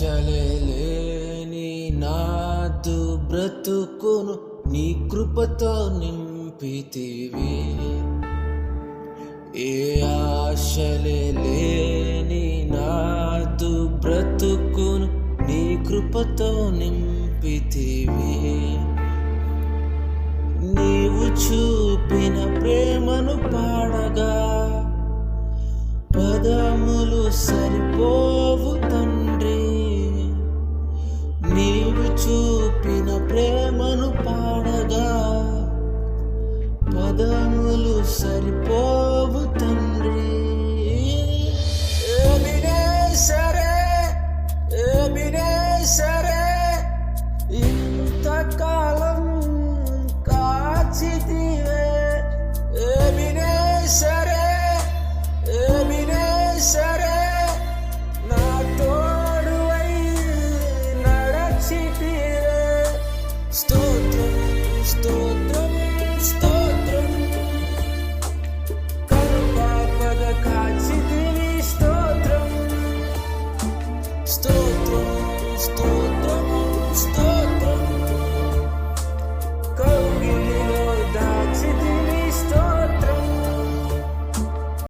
ఆశలే లేని నాదు బ్రతుకును నీ కృపతో నింపితివి. ఏ ఆశలే లేని నాదు బ్రతుకును నీ కృపతో నింపితివి. నీవు చూపిన ప్రేమను పాడగా పదములు సరిపోవు చూపిన ప్రేమను పాడగా పదములు సరిపో స్తోత్రం స్తోత్రం. స్తోత్రం కృపాపద కాచితివి స్తోత్రం. స్తోత్రం స్తోత్రం.